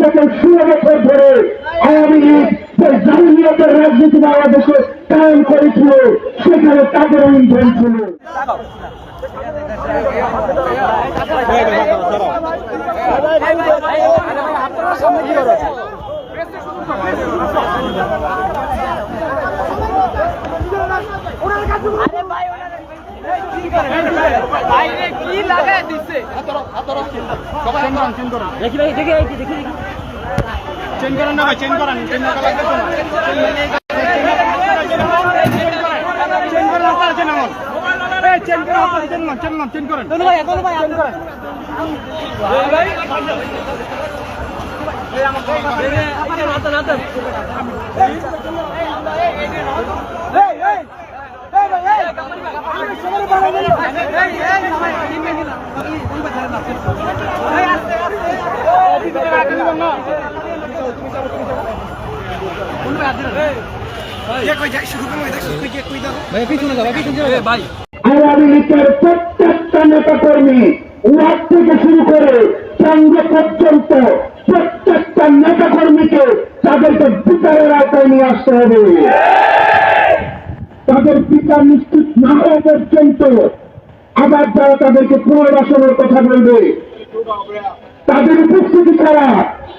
গত ষোলো বছর ধরে আওয়ামী লীগ যে জাতীয়তার রাজনীতি বাংলাদেশে কায়েম করেছিল, সেখানে তাদের ইন্ধন ছিল। বাইরে কি লাগায় দিচ্ছে দেখি ভাই দেখি দেখি দেখি চেঞ্জ করেন না ভাই চেঞ্জ করেন চেঞ্জ করা চেঞ্জ করেন এই চেঞ্জ করেন আপনারা চেঞ্জ করুন চেঞ্জ করুন চেঞ্জ করেন দোনো ভাই দোনো ভাই আপনি করেন ভাই পিছনে যাও ভাই পিছনে যাও ভাই আওয়ামী লীগের প্রত্যেকটা নেতা কর্মী ওয়ার্ড থেকে শুরু করে কেন্দ্র পর্যন্ত প্রত্যেকটা নেতা কর্মীকে তাদেরকে বিচারের আওতায় নিয়ে আসতে হবে। তাদের বিচার নিশ্চিত না হওয়া পর্যন্ত আবার যারা তাদেরকে পুনর্বাসনের কথা বলবে তাদের উপস্থিতি ছাড়া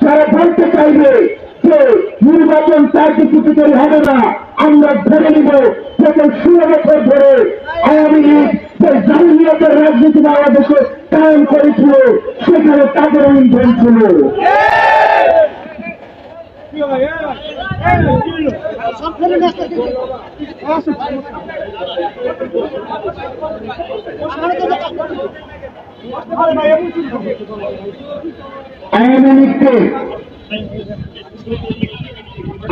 তারা বলতে চাইবে যে নির্বাচন চার কিছুতে হবে না। আমরা ধরে নিব গত ষোলো বছর ধরে আওয়ামী লীগ যে জাতীয়তার রাজনীতি বাংলাদেশে কায়েম করেছিল, সেখানে তাদের ইন্ধন ছিল। আওয়ামী লীগকে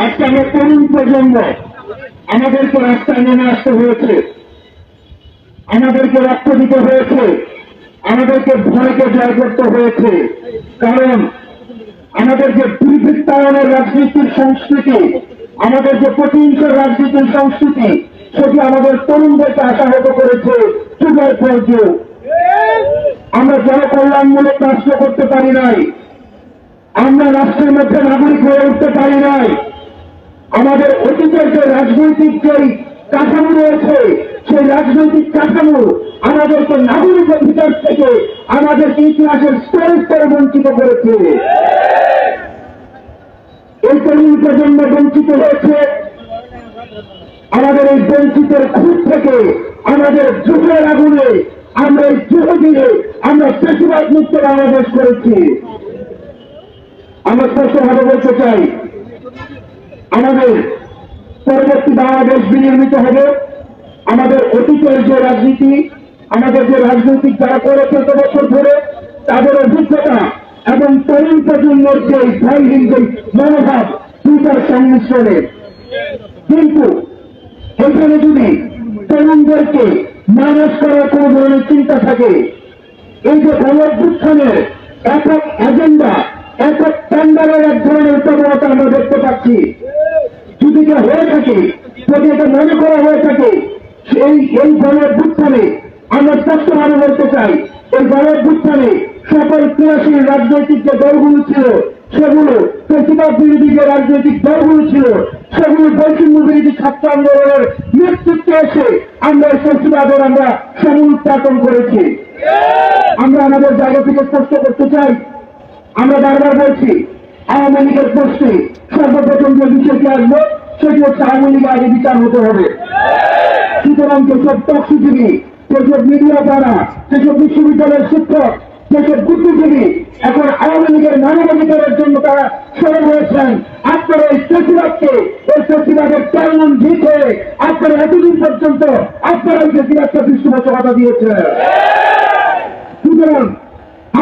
আজকে আমরা প্রজন্ম আমাদেরকে রাস্তায় নেমে আসতে হয়েছে। আমাদেরকে রক্ত দিতে হয়েছে। আমাদেরকে ভয়কে জয় করতে হয়েছে। কারণ আমাদের যে দুর্বৃত্তায়নের রাজনীতির সংস্কৃতি, আমাদের যে প্রতিহিংস রাজনীতির সংস্কৃতি, সেটি আমাদের তরুণদেরকে আশাহত করেছে। যুগের পর যুগ আমরা জনকল্যাণমূলক রাষ্ট্র করতে পারি নাই। আমরা রাষ্ট্রের মধ্যে নাগরিক হয়ে উঠতে পারি নাই। আমাদের অতীতের যে রাজনৈতিক যেই কাঠামো রয়েছে, সেই রাজনৈতিক কাঠামো আমাদেরকে নাগরিক অধিকার থেকে আমাদেরকে ইতিহাসের স্তরে স্তরে বঞ্চিত করেছে। এই তরুণ প্রজন্ম বঞ্চিত হয়েছে। আমাদের এই বঞ্চিতের খুব থেকে, আমাদের যুগের আগুনে আমরা এই যুগ দিয়ে আমরা বেশিরভাগ মুক্ত বাংলাদেশ করেছি। আমরা স্পষ্টভাবে বলতে চাই আমাদের পরবর্তী বাংলাদেশ বিনির্মিত হবে। আমাদের অতীতের যে রাজনীতি, আমাদের যে রাজনৈতিক যারা করে চোদ্দ বছর ধরে, তাদের অভিজ্ঞতা এবং তরুণ প্রজন্মের যে ভয়হীন যে মনোভাব দুটার সংমিশ্রণে। কিন্তু এখানে যদি তরুণদেরকে ম্যানেজ করার কোন ধরনের চিন্তা থাকে, এই যে গণঅভ্যুত্থানের একক এজেন্ডা একক টেন্ডারের এক ধরনের প্রবণতা আমরা দেখতে পাচ্ছি। যদি এটা হয়ে থাকে, যদি এটা মনে করা হয়ে থাকে, সেই এই গণঅভ্যুত্থানে আমরা স্পষ্টভাবে বলতে চাই। এই দলের গণঅভ্যুত্থানে সকল ক্রিয়াশীল রাজনৈতিক যে দলগুলো ছিল, সেগুলো বেশিরভাগ বিরোধী যে রাজনৈতিক দলগুলো ছিল, সেগুলো বৈষম্য বিরোধী ছাত্র আন্দোলনের নেতৃত্বে এসে আমরা ফেস্টিভালের আমরা সমূল উৎপাদন করেছি। আমরা আমাদের জায়গা থেকে স্পষ্ট করতে চাই, আমরা বারবার বলছি, আওয়ামী লীগের প্রশ্নে সর্বপ্রথম যে বিষয়টি আসবে সেটি হচ্ছে আওয়ামী লীগ বিচার হতে হবে। সুতরাং যেসব টক্সিজীবী যেসব মিডিয়া দ্বারা, যেসব বিশ্ববিদ্যালয়ের শিক্ষক, যেসব বুদ্ধিজীবী, এখন আওয়ামী লীগের মানবাধিকারের জন্য তারা সরব হয়েছেন আপনারা এই ফেসিবাদকে, এই ফেসিবাদের চালন জিত আপনারা এতদিন পর্যন্ত আপনারা এই ফেসিবাদকে দৃষ্টিবাচকতা দিয়েছেন। সুতরাং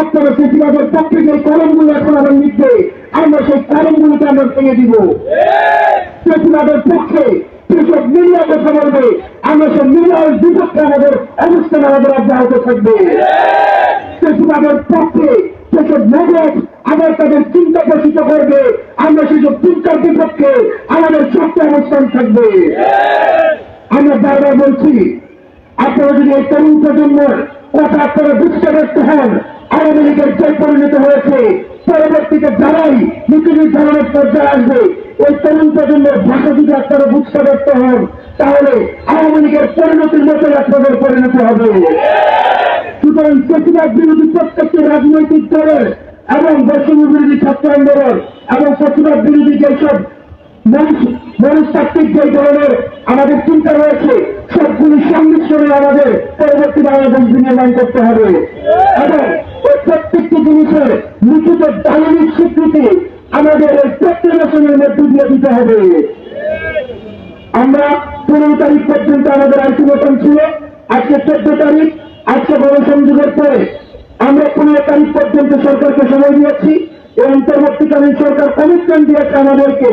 আপনারা ফেসিবাদের পক্ষে যে কলমগুলো এখন আমার লিখবে, আমরা সেই কলমগুলোকে আমরা ভেঙে দিব। ফেসিবাদের পক্ষে যেসব মিডিয়া কথা বলবে, আমরা সব মিডিয়ার বিপক্ষে আমাদের অবস্থান আমাদের অব্যাহত থাকবে। ফেসিবাদের পক্ষে যেসব মগজ আবার তাদের চিন্তা পোষিত করবে, আমরা সেসব চিন্তার বিপক্ষে আমাদের শক্ত অবস্থান থাকবে। আমরা বারবার বলছি, আপনারা যদি এই তরুণ প্রজন্মের কথা আপনারা বুঝতে ব্যর্থ হন, আওয়ামী লীগের জয় পরিণত হয়েছে। পরবর্তীতে যারাই নীতি নির্ধারণের পর্যায়ে আসবে ওই তরুণ প্রজন্মের ভাষা যদি আপনারা বুঝতে ব্যর্থ হন, তাহলে আওয়ামী লীগের পরিণতির মতো আপনাদের পরিণতি হবে। সুতরাং প্রতিবাদ বিরোধী প্রত্যেকটি রাজনৈতিক দলের এবং বৈষম্য বিরোধী ছাত্র আন্দোলন এবং প্রতিবাদ বিরোধী যেসব মনস্তাত্ত্বিক যে ধরনের আমাদের চিন্তা রয়েছে, সবগুলি সংমিশ্রণে আমাদের পরবর্তী বাংলাদেশ বিনির্মাণ করতে হবে। এবং প্রত্যেকটি জিনিসের লিখিত দালিলিক স্বীকৃতি আমাদের এই প্রত্যাবাসনের মধ্যে দিয়ে দিতে হবে। আমরা পনেরো তারিখ পর্যন্ত আমাদের আইসোলেশন ছিল। আজকে চোদ্দ তারিখ, আজকে গণসংযোগের পরে আমরা পনেরো তারিখ পর্যন্ত সরকারকে সময় দিয়েছি। এই অন্তর্বর্তীকালীন সরকার কমিটমেন্ট দিয়েছে আমাদেরকে।